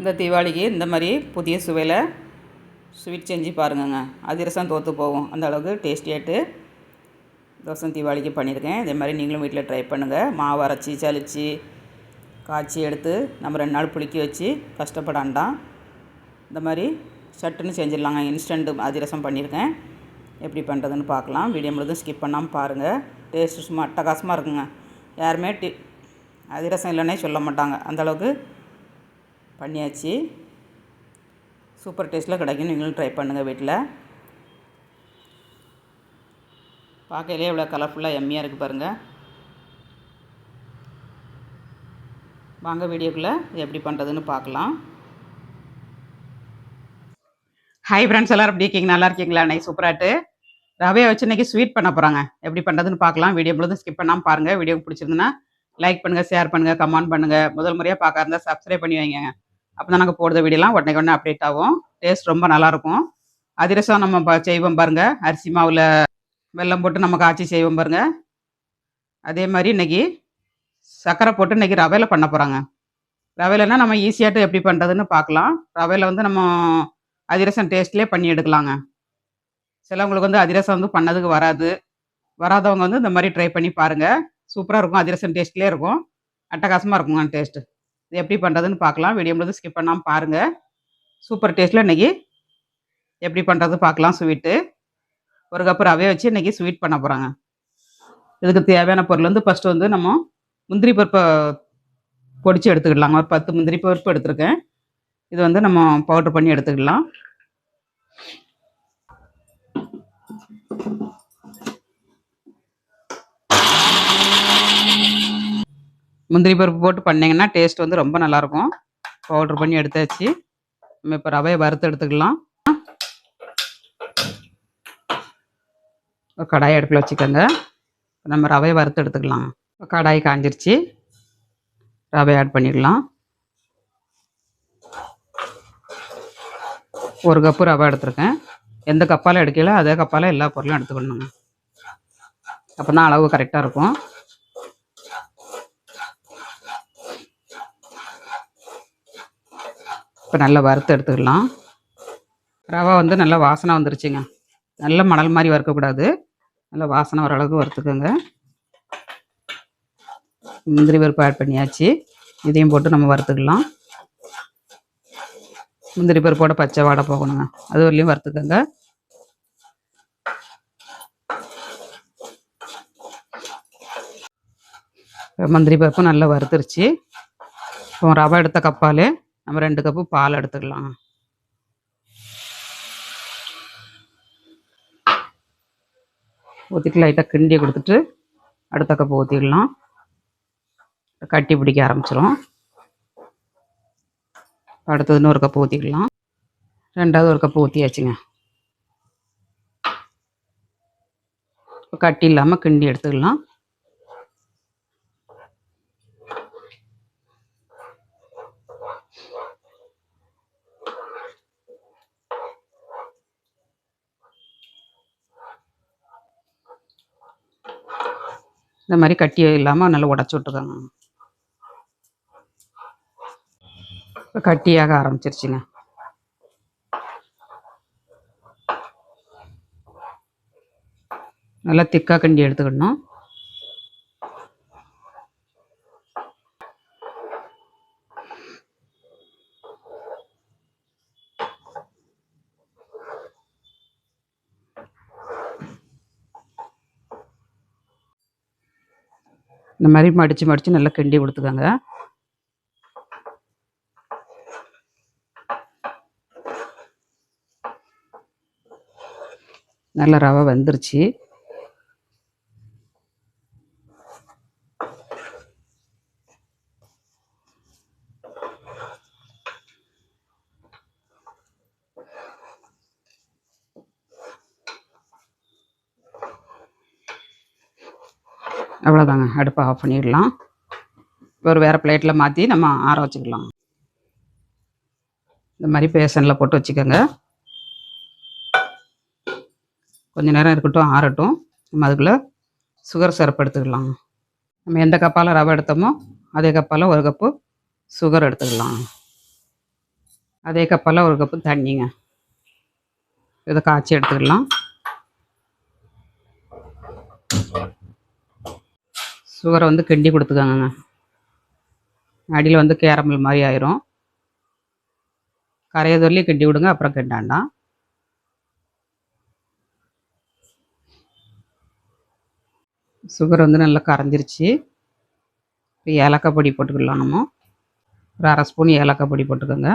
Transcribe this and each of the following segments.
இந்த தீபாவளிக்கு இந்த மாதிரி புதிய சுவையில் ஸ்வீட் செஞ்சு பாருங்கங்க. அதிரசம் தோற்று போகும். அந்த அளவுக்கு தோசை தீபாவளிக்கு பண்ணியிருக்கேன். இதே மாதிரி நீங்களும் வீட்டில் ட்ரை பண்ணுங்கள் மாவு அரைச்சி சளிச்சு காய்ச்சி எடுத்து நம்ம ரெண்டு நாள் புளிக்க வச்சு கஷ்டப்படாண்டாம் இந்த மாதிரி சட்டுன்னு செஞ்சிடலாங்க. இன்ஸ்டண்ட்டு அதிரசம் பண்ணியிருக்கேன். எப்படி பண்ணுறதுன்னு பார்க்கலாம். வீடியோ முழுதும் ஸ்கிப் பண்ணாமல் பாருங்கள் டேஸ்ட்டு சும்மா அட்டகாசமாக இருக்குங்க. யாருமே டி அதிரசம் இல்லைன்னே சொல்ல மாட்டாங்க. அந்தளவுக்கு பண்ணியாச்சு. சூப்பர் டேஸ்ட்டில் கிடைக்கும் நீங்களும் ட்ரை பண்ணுங்கள் வீட்டில் பார்க்கையிலே இவ்வளோ கலர்ஃபுல்லாக எம்மியாக இருக்குது பாருங்கள் வாங்க வீடியோக்குள்ளே எப்படி பண்ணுறதுன்னு பார்க்கலாம். ஹாய் ஃப்ரெண்ட்ஸ் எல்லோரும் எப்படி இருக்கீங்க? நல்லா இருக்கீங்களா? அன்னைக்கு சூப்பராட்டு ரவையை வச்சு இன்றைக்கி ஸ்வீட் பண்ண போகிறாங்க எப்படி பண்ணுறதுன்னு பார்க்கலாம். வீடியோ முழுதும் ஸ்கிப் பண்ணாமல் பாருங்கள் வீடியோ பிடிச்சிருந்துன்னா லைக் பண்ணுங்கள் ஷேர் பண்ணுங்கள் கமெண்ட் பண்ணுங்கள் முதல் முறையாக பார்க்க இருந்தால் சப்ஸ்கிரைப் பண்ணி வைங்க. அப்போ தான் நாங்கள் போடுற வீடியோலாம் உடனே உடனே அப்டேட் ஆகும். டேஸ்ட் ரொம்ப நல்லாயிருக்கும் அதிரசம் நம்ம ப- செய்வோம் பாருங்கள் அரிசி மாவில் வெல்லம் போட்டு நம்ம காய்ச்சி செய்வோம் பாருங்கள் அதே மாதிரி இன்னைக்கு சர்க்கரை போட்டு இன்னைக்கு ரவையில் பண்ண போகிறாங்க ரவையிலனா நம்ம ஈஸியாகிட்ட எப்படி பண்ணுறதுன்னு பார்க்கலாம் ரவையில் வந்து நம்ம அதிரசம் டேஸ்ட்லேயே பண்ணி எடுக்கலாங்க. சிலவங்களுக்கு வந்து அதிரசம் வந்து பண்ணதுக்கு வராது. வராதவங்க வந்து இந்த மாதிரி ட்ரை பண்ணி பாருங்கள் சூப்பராக இருக்கும். அதிரசம் டேஸ்ட்லேயே இருக்கும். அட்டகாசமாக இருக்குங்க டேஸ்ட்டு இது எப்படி பண்ணுறதுன்னு பார்க்கலாம். வீடியோ முழுது ஸ்கிப் பண்ணாமல் பாருங்கள் சூப்பர் டேஸ்ட்டில் இன்னைக்கு எப்படி பண்ணுறது பார்க்கலாம் ஸ்வீட்டு ஒரு கப் ரவையை வச்சு இன்றைக்கி ஸ்வீட் பண்ண போகிறாங்க இதுக்கு தேவையான பொருள் வந்து ஃபஸ்ட்டு வந்து நம்ம முந்திரி பருப்பை பொடிச்சு எடுத்துக்கிடலாங்க ஒரு பத்து முந்திரி பருப்பு எடுத்துருக்கேன். இது வந்து நம்ம பவுட்ரு பண்ணி எடுத்துக்கலாம் முந்திரி பருப்பு போட்டு பண்ணிங்கன்னா டேஸ்ட் வந்து ரொம்ப நல்லாயிருக்கும். பவுட்ரு பண்ணி எடுத்தாச்சு. நம்ம இப்போ ரவையை வறுத்து எடுத்துக்கலாம். ஒரு கடாய் அடுப்பில் வச்சுக்கோங்க. நம்ம ரவையை வறுத்து எடுத்துக்கலாம். கடாய் காஞ்சிருச்சு. ரவை ஆட் பண்ணிடலாம். ஒரு கப்பு ரவை எடுத்துருக்கேன். எந்த கப்பால் எடுக்கல அதே கப்பால் எல்லா பொருளும் எடுத்துக்கணுங்க. அப்போ தான் அளவு கரெக்டாக இருக்கும். இப்போ நல்லா வறுத்து எடுத்துக்கலாம். ரவை வந்து நல்லா வாசனை வந்துருச்சுங்க. நல்ல மணல் மாதிரி வறுக்கக்கூடாது. நல்லா வாசனை வர அளவுக்கு வறுத்துக்கோங்க. முந்திரி பருப்பு ஆட் பண்ணியாச்சு. இதையும் போட்டு நம்ம வறுத்துக்கலாம். முந்திரி பருப்போட பச்சை வாடை போகணுங்க. அது வரலையும் வறுத்துக்கோங்க. முந்திரி பருப்பு நல்லா வறுத்துருச்சு. இப்போ ரவை எடுத்த கப்பாலே நம்ம ரெண்டு கப்பு பால் எடுத்துக்கலாம். ஊற்றிட்டு லைட்டாக கிண்டி கொடுத்துட்டு அடுத்த கப்பு ஊற்றிடலாம் கட்டி பிடிக்க ஆரம்பிச்சிடும் அடுத்தது இன்னொரு கப்பு ஊற்றிக்கலாம் ரெண்டாவது ஒரு கப்பு ஊற்றியாச்சுங்க இப்போ கட்டி இல்லாமல் கிண்டி எடுத்துக்கலாம். இந்த மாதிரி கட்டி இல்லாமல் நல்லா உடச்சி விட்டுக்கோங்க இப்போ கட்டியாக ஆரம்பிச்சிருச்சுங்க. நல்லா திக்காக கண்டி எடுத்துக்கணும். இந்த மாதிரி மடித்து மடித்து நல்லா கிண்டி கொடுத்துக்கோங்க. நல்ல ரவை வந்துருச்சு. அவ்வளோதாங்க அடுப்பை ஆஃப் பண்ணிடலாம். ஒரு வேறு பிளேட்டில் மாற்றி நம்ம ஆற வச்சுக்கலாம். இந்த மாதிரி பேசனில் போட்டு வச்சுக்கோங்க. கொஞ்சம் நேரம் இருக்கட்டும் ஆறட்டும். நம்ம அதுக்குள்ளே சுகர் சிறப்பு எடுத்துக்கலாம். நம்ம எந்த கப்பால் ரவை எடுத்தோமோ அதே கப்பால் ஒரு கப்பு சுகர் எடுத்துக்கலாம். அதே கப்பால் ஒரு கப்பு தண்ணிங்க. இதை காய்ச்சி எடுத்துக்கலாம். சுகரை வந்து கிண்டி கொடுத்துக்கோங்க அடியில் வந்து கேரமல் மாதிரி ஆயிரும். கரைய சொல்லி கிண்டி விடுங்க அப்புறம் கிண்டாண்டாம். சுகர் வந்து நல்லா கரைஞ்சிருச்சு. இப்போ ஏலக்காய் பொடி போட்டுக்கலாம் நம்ம. ஒரு அரை ஸ்பூன் ஏலக்காய் பொடி போட்டுக்கோங்க.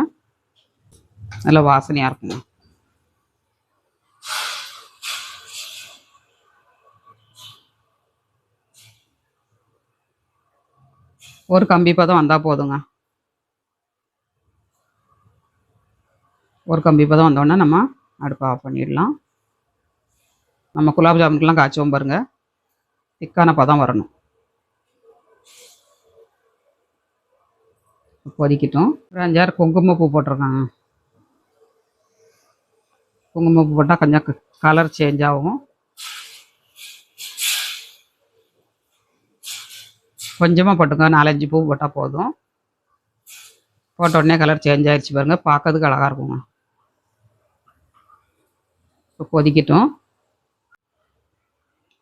நல்லா வாசனையாக இருக்குங்க. ஒரு கம்பி பதம் வந்தால் போதுங்க. ஒரு கம்பி பதம் வந்தோடனே நம்ம அடுப்பை ஆஃப் பண்ணிடலாம். நம்ம குலாப் ஜாமுன்கெலாம் காய்ச்சுவோம் பாருங்க. திக்கான பதம் வரணும். கொதிக்கட்டும். ஒரு அஞ்சாறு குங்குமப்பூ போட்டிருக்காங்க. குங்குமப்பூ போட்டால் கொஞ்சம் கலர் சேஞ்ச் ஆகும். கொஞ்சமாக போட்டுங்க நாலஞ்சு பூ போட்டால் போதும். போட்ட உடனே கலர் சேஞ்ச் ஆகிடுச்சு பாருங்கள் பார்க்கறதுக்கு அழகாக இருக்குங்க. இப்போ கொதிக்கட்டும்.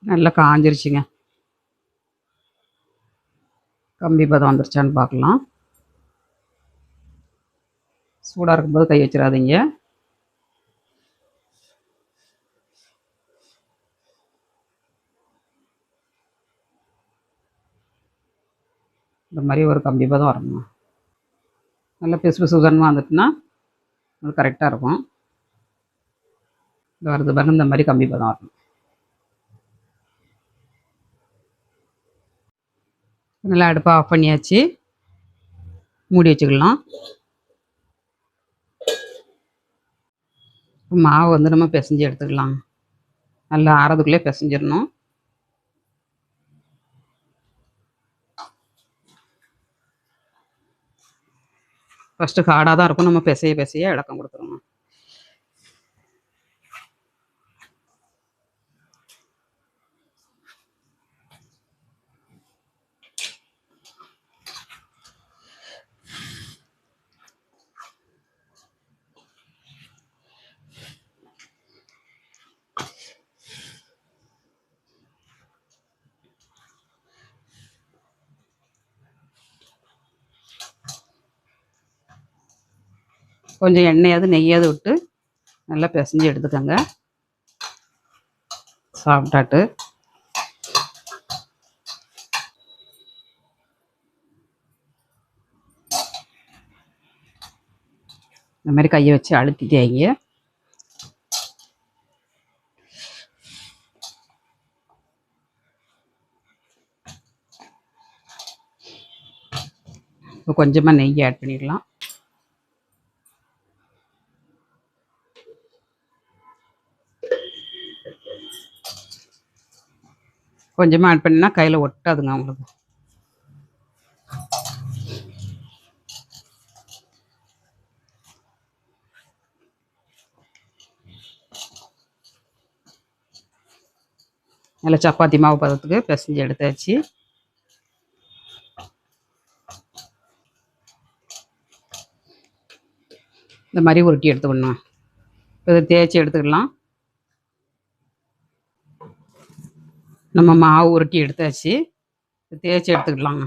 நல்லா காஞ்சிருச்சுங்க. கம்பி பதம் வந்துருச்சான்னு பார்க்கலாம். சூடாக இருக்கும்போது கை வச்சிடாதீங்க இந்த மாதிரி ஒரு கம்பி பதம் வரணும்? நல்லா பெசு பெசு உதரணமாக வந்துட்டுனா அது கரெக்டாக இருக்கும். இந்த வரது பாருங்க இந்த மாதிரி கம்பி பதம் வரணும். நல்லா அடுப்பை ஆஃப் பண்ணியாச்சு. மூடி வச்சுக்கலாம். மாவு வந்து நம்ம பிசைஞ்சு எடுத்துக்கலாம். நல்லா ஆறதுக்குள்ளே பிசைஞ்சிடணும். ஃபஸ்ட்டு ஹார்டாக தான் இருக்கும். நம்ம பிசைய பிசைய இலக்கம் கொடுத்துருவோம் கொஞ்சம் எண்ணெயாவது நெய்யாவது விட்டு நல்லா பிசைஞ்சு எடுத்துக்கோங்க. சாப்பிட்டாட்டு. இந்த மாதிரி கையை வச்சு அழுத்திட்டேங்க. இப்போ கொஞ்சமாக நெய் ஆட் பண்ணிடலாம். கொஞ்சமாக ஆட் பண்ணினா கையில் ஒட்டாதுங்க அவங்களுக்கு. நல்லா சப்பாத்தி மாவு பதத்துக்கு பிசைஞ்சு எடுத்தாச்சு. இந்த மாதிரி உருட்டி எடுத்துக்கணும் இப்போ இதை தேய்ச்சி எடுத்துக்கலாம். நம்ம மாவு உருட்டி எடுத்தாச்சு. தேய்ச்சி எடுத்துக்கலாங்க.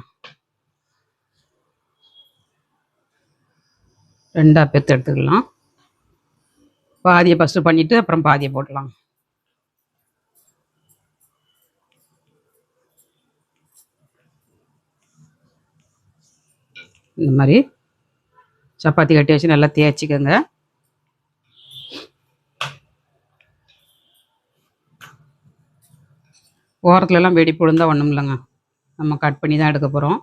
ரெண்டாக பெற்று எடுத்துக்கலாம். பாதியை ஃபஸ்ட்டு பண்ணிவிட்டு அப்புறம் பாதியை போடலாம் இந்த மாதிரி சப்பாத்தி கட்டி வச்சு நல்லா தேய்ச்சிக்கோங்க. ஓரத்துலலாம் வெடிப்பு விழுந்தால் ஒன்றும் இல்லைங்க. நம்ம கட் பண்ணி தான் எடுக்க போகிறோம்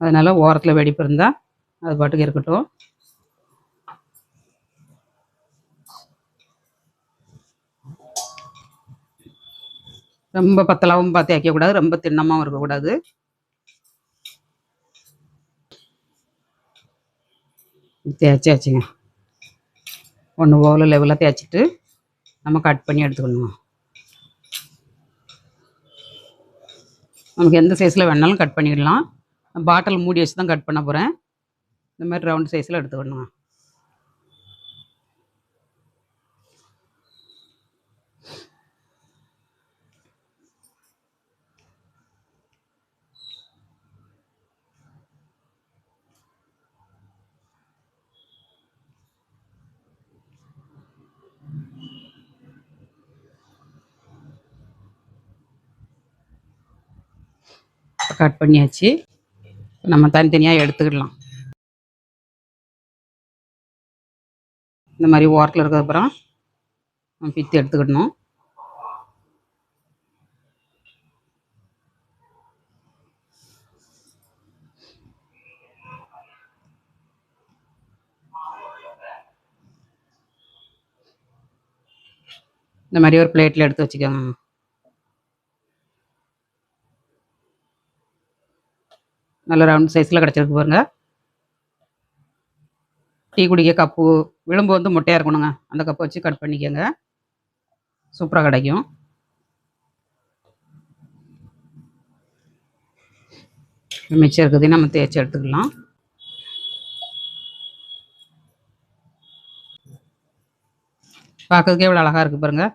அதனால் ஓரத்தில் வெடிப்பு இருந்தால் அது பாட்டுக்கு இருக்கட்டும். ரொம்ப பத்தலாவும் பார்த்து வைக்கக்கூடாது ரொம்ப திண்ணமாகவும் இருக்கக்கூடாது தேய்ச்சாச்சுங்க ஒன்று போல் லெவலாக தேய்ச்சிட்டு நம்ம கட் பண்ணி எடுத்துக்கணுமா நமக்கு எந்த சைஸில் வேணாலும் கட் பண்ணிடலாம். பாட்டில் மூடி வச்சு தான் கட் பண்ண போகிறேன் இந்த மாதிரி ரவுண்ட் சைஸில் எடுத்துக்கணுங்க. கட் பண்ணியாச்சு. நம்ம தனித்தனியாக எடுத்துக்கிடலாம். இந்த மாதிரி ஓரத்தில் இருக்கிறதுக்கப்புறம் நம்ம பித்து எடுத்துக்கிடணும். இந்த மாதிரி ஒரு பிளேட்டில் எடுத்து வச்சுக்கோங்க. நல்ல ரவுண்ட் சைஸில் கிடச்சிருக்கு பாருங்க. டீ குடிக்க கப்பு விளிம்பு வந்து முட்டையாக இருக்கணுங்க. அந்த கப்பை வச்சு கட் பண்ணிக்கோங்க. சூப்பராக கிடைக்கும். மிச்சம் இருக்குதையும் நம்ம தேய்ச்சி எடுத்துக்கலாம். பார்க்கறதுக்கே இவ்வளோ அழகாக இருக்குது பாருங்கள்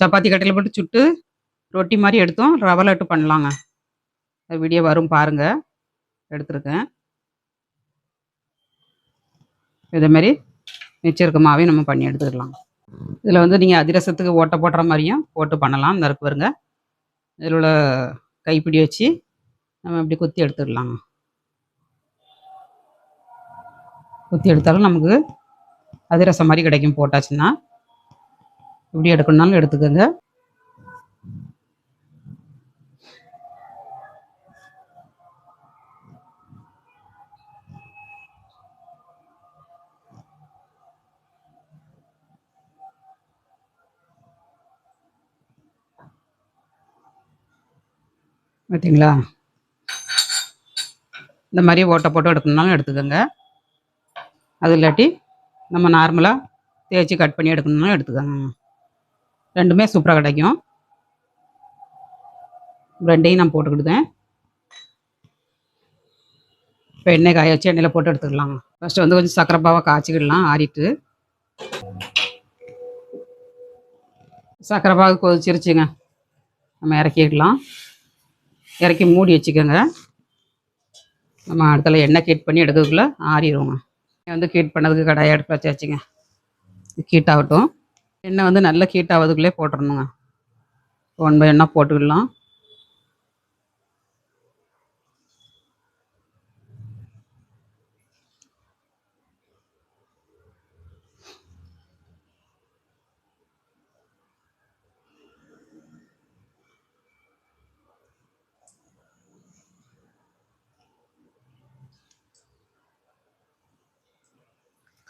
சப்பாத்தி கட்டையில் போட்டு சுட்டு ரொட்டி மாதிரி எடுத்தோம். ரவை லட்டு பண்ணலாங்க. வீடியோ வரும் பாருங்க. எடுத்துருக்கேன். இதேமாரி மாதிரி மாவையும் நம்ம பண்ணி எடுத்துக்கலாம். இதில் வந்து நீங்கள் அதிரசத்துக்கு ஓட்டை போடுற மாதிரியும் போட்டு பண்ணலாம். இந்த இருக்கு பாருங்க. இதில் உள்ள கைப்பிடி வச்சு நம்ம இப்படி குத்தி எடுத்துடலாம் குத்தி எடுத்தாலும் நமக்கு அதிரசம் மாதிரி கிடைக்கும். போட்டாச்சுன்னா எப்படி எடுக்கணும்னாலும் எடுத்துக்கோங்க. பார்த்தீங்களா இந்த மாதிரி ஓட்டை போட்டு எடுக்கணும்னாலும் எடுத்துக்கோங்க. அது இல்லாட்டி நம்ம நார்மலாக தேய்ச்சி கட் பண்ணி எடுக்கணும்னாலும் எடுத்துக்கோங்க. ரெண்டுமே சூப்பராக கிடைக்கும். ரெண்டையும் நான் போட்டுக்கிடுதேன். இப்போ எண்ணெய் காய வச்சு எண்ணெயில் போட்டு எடுத்துக்கலாம். ஃபஸ்ட்டு வந்து கொஞ்சம் சக்கரை பாவை காய்ச்சிக்கிடலாம் ஆறிட்டு. சக்கரை பாகு கொதிச்சிருச்சுங்க. நம்ம இறக்கிடலாம். இறக்கி மூடி வச்சுக்கோங்க. நம்ம அடுத்தல எண்ணெய் கீட் பண்ணி எடுக்கிறதுக்குள்ளே ஆறிடுவோங்க. வந்து கீட் பண்ணதுக்கு கடாயை எடுத்து வச்சாச்சுங்க. கீட் ஆகட்டும். எண்ணெய் வந்து நல்லா ஹீட் ஆகிறதுக்குள்ளே போட்டுடணுங்க ஒன் பை ஒன்னாக போட்டுக்கிடலாம்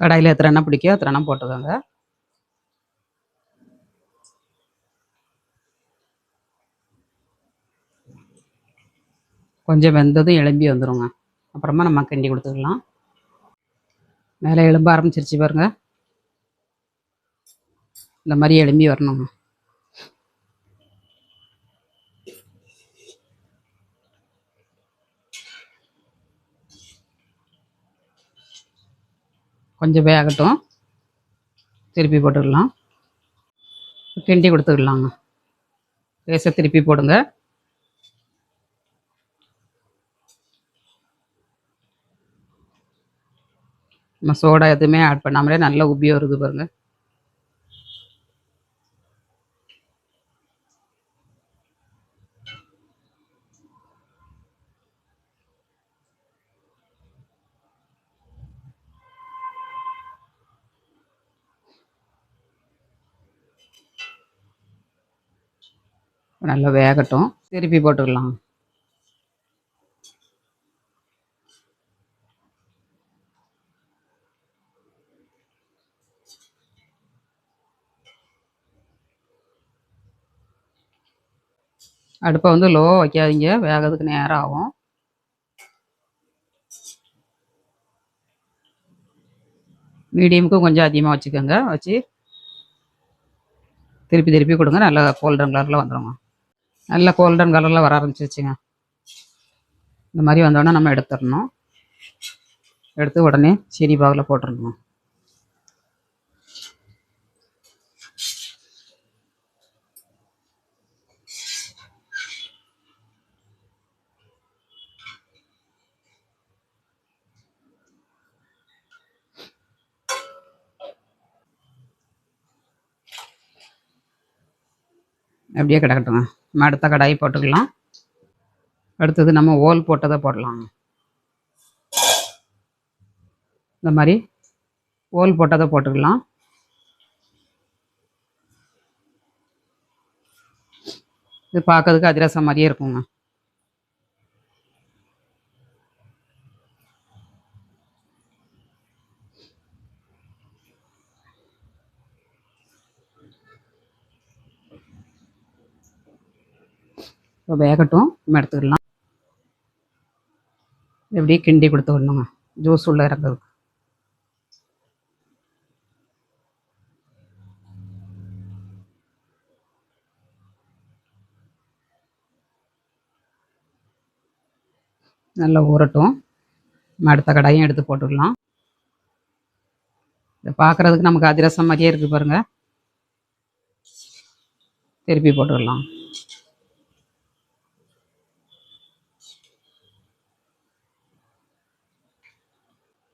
கடாயில் எத்தனை எண்ணெய் பிடிக்கோ அத்தனை எண்ணெய் போட்டுக்கோங்க. கொஞ்சம் வெந்ததும் எலும்பி வந்துடுங்க அப்புறமா நம்ம கிண்டி கொடுத்துக்கலாம். மேலே எலும்ப ஆரம்பிச்சிருச்சு பாருங்க. இந்த மாதிரி எலும்பி வரணுங்க. கொஞ்சம் வேகட்டும். திருப்பி போட்டுக்கலாம். கிண்டி கொடுத்துக்கலாங்க. லேசாக திருப்பி போடுங்க. நம்ம சோடா எதுவுமே ஆட் பண்ணாமலே நல்லா உப்பி வருது பாருங்க. நல்லா வேகட்டும். திருப்பி போட்டுக்கலாம். அடுப்பை வந்து லோ வைக்காதீங்க. வேகிறதுக்கு நேரம் ஆகும். மீடியமுக்கும் கொஞ்சம் அதிகமாக வச்சுக்கோங்க. வச்சு திருப்பி திருப்பி கொடுங்க. நல்லா கோல்டன் கலரில் வந்துடுங்க நல்லா கோல்டன் கலரில் வர ஆரம்பிச்சிச்சுங்க இந்த மாதிரி வந்தோடனே நம்ம எடுத்துடணும். எடுத்து உடனே சீனி பாகில் போட்டுருணும் அப்படியே கிடக்கட்டுங்க நம்ம அடுத்த கடாய் போட்டுக்கலாம். அடுத்தது நம்ம ஓல் போட்டதை போடலாம். இந்த மாதிரி ஓல் போட்டதை போட்டுக்கலாம். இது பார்க்கறதுக்கு அதிரசம் மாதிரியே இருக்குங்க. இப்போ வேகட்டும் நம்ம எடுத்துக்கலாம். எப்படியே கிண்டி கொடுத்து விடணுங்க. ஜூஸ் உள்ள இறங்குறதுக்கு நல்லா ஊறட்டும். நம்ம அடுத்த கடாயும் எடுத்து போட்டுடலாம் இதை பார்க்குறதுக்கு நமக்கு அதிரசம் மாதிரியே இருக்குது பாருங்க. திருப்பி போட்டுடலாம்.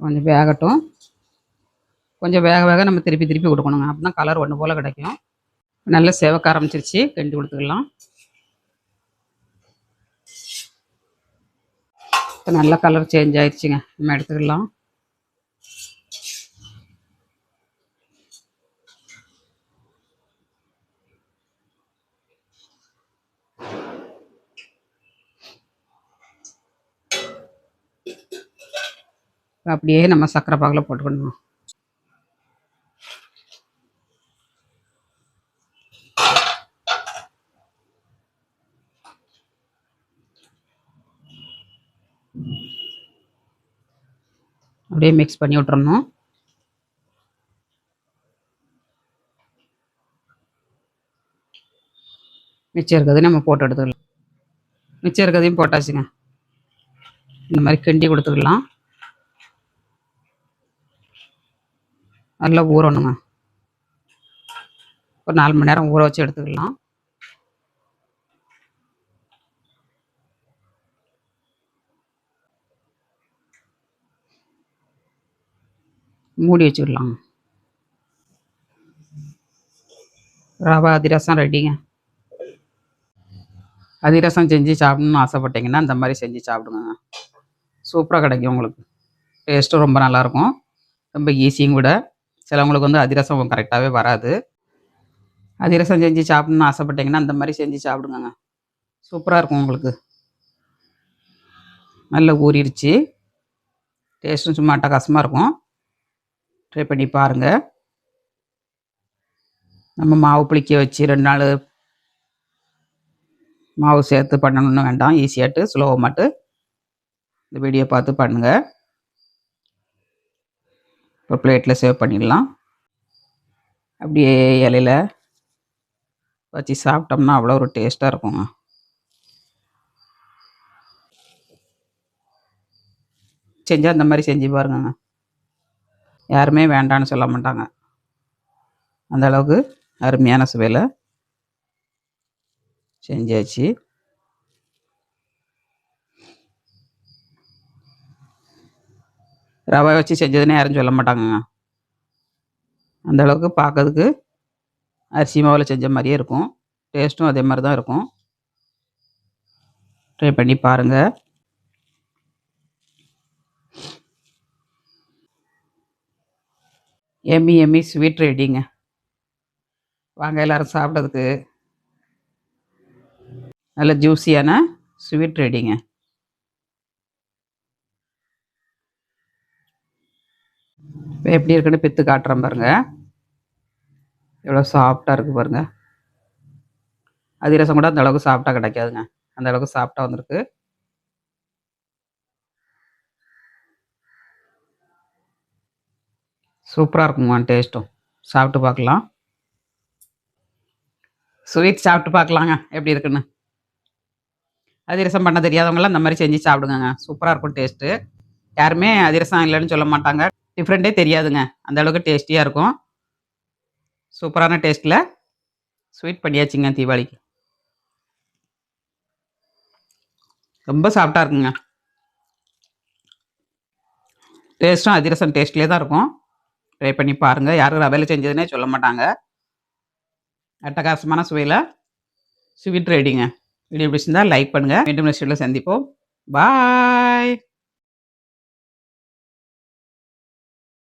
கொஞ்சம் வேகட்டும். கொஞ்சம் வேக வேக நம்ம திருப்பி திருப்பி கொடுக்கணுங்க. அப்போ தான் கலர் ஒன்று போல் கிடைக்கும். நல்லா சேவக்க ஆரம்பிச்சிருச்சு. கிண்டி கொடுத்துக்கலாம். இப்போ நல்ல கலர் சேஞ்ச் ஆயிடுச்சுங்க நம்ம எடுத்துக்கலாம். அப்படியே நம்ம சக்கரை பாகில் போட்டுக்கணும். அப்படியே மிக்ஸ் பண்ணி விட்டுறணும். மிச்சம் இருக்கிறது நம்ம போட்டு எடுத்துக்கலாம். மிச்சம் இருக்கிறதையும் போட்டாச்சுங்க. இந்த மாதிரி கிண்டி கொடுத்துக்கலாம். நல்லா ஊறணுங்க. ஒரு நாலு மணி நேரம் ஊற வச்சு எடுத்துக்கலாம். மூடி வச்சுக்கலாம் ரவா அதிரசம் ரெடிங்க. அதிரசம் செஞ்சு சாப்பிடணும்னு ஆசைப்பட்டீங்கன்னா இந்த மாதிரி செஞ்சு சாப்பிடுங்க. சூப்பராக கிடைக்கும் உங்களுக்கு. டேஸ்ட்டும் ரொம்ப நல்லாயிருக்கும் ரொம்ப ஈஸியும் கூட. சிலவங்களுக்கு வந்து அதிரசம் கரெக்டாகவே வராது. அதிரசம் செஞ்சு சாப்பிடணும்னு ஆசைப்பட்டீங்கன்னா அந்த மாதிரி செஞ்சு சாப்பிடுங்க சூப்பராக இருக்கும் உங்களுக்கு. நல்லா ஊறிடுச்சு. டேஸ்ட்டும் சும்மா அட்டகாசமாக இருக்கும். ட்ரை பண்ணி பாருங்கள் நம்ம மாவு புளிக்க வச்சு ரெண்டு நாள் மாவு சேர்த்து பண்ணணும்னு வேண்டாம். ஈஸியாட்டு சுலபமாட்டு இந்த வீடியோ பார்த்து பண்ணுங்கள் ஒரு பிளேட்டில் சேவ் பண்ணிடலாம். அப்படியே இலையில வச்சு சாப்பிட்டோம்னா அவ்வளோ ஒரு டேஸ்ட்டாக இருக்குங்க. செஞ்சால் அந்த மாதிரி செஞ்சு பாருங்கங்க. யாருமே வேண்டான்னு சொல்ல மாட்டாங்க. அந்த அளவுக்கு அருமையான சுவையில் செஞ்சாச்சு. ரவை வச்சு செஞ்சதுன்னு யாரும் சொல்ல மாட்டாங்கங்க. அந்த அளவுக்கு பார்க்கறதுக்கு அரிசி மாவில் செஞ்ச மாதிரியே இருக்கும். டேஸ்ட்டும் அதே மாதிரி தான் இருக்கும். ட்ரை பண்ணி பாருங்கள் எம்மி எம்மி ஸ்வீட் ரெடிங்க வாங்க எல்லாரும் சாப்பிட்றதுக்கு. நல்ல ஜூஸியான ஸ்வீட் ரெடிங்க இப்போ எப்படி இருக்குன்னு பித்து காட்டுறேன் பாருங்க. எவ்வளோ சாஃப்டாக இருக்குது பாருங்க. அதிரசம் கூட அந்த அளவுக்கு சாஃப்டாக கிடைக்காதுங்க. அந்த அளவுக்கு சாஃப்டாக வந்திருக்கு. சூப்பராக இருக்குங்க டேஸ்ட்டும் சாப்பிட்டு பார்க்கலாம். ஸ்வீட் சாப்பிட்டு பார்க்கலாங்க எப்படி இருக்குன்னு. அதிரசம் பண்ண தெரியாதவங்களாம் இந்த மாதிரி செஞ்சு சாப்பிடுங்க சூப்பராக இருக்கும் டேஸ்ட்டு யாருமே அதிரசம் இல்லைன்னு சொல்ல மாட்டாங்க. டிஃப்ரெண்ட்டே தெரியாதுங்க. அந்த அளவுக்கு டேஸ்டியாக இருக்கும். சூப்பரான டேஸ்ட்டில் ஸ்வீட் பண்ணியாச்சுங்க தீபாவளிக்கு. ரொம்ப சாஃப்டாக இருக்குங்க. டேஸ்ட்டும் அதிரசம் டேஸ்ட்லேயே தான் இருக்கும். ட்ரை பண்ணி பாருங்கள் யாரும் ரவையில் செஞ்சதுன்னே சொல்ல மாட்டாங்க. அட்டகாசமான சுவையில் ஸ்வீட் ரெடிங்க வீடியோ பிடிச்சிருந்தால் லைக் பண்ணுங்கள் மீண்டும் நெக்ஸ்ட் வீடியோவில் சந்திப்போம். பாய்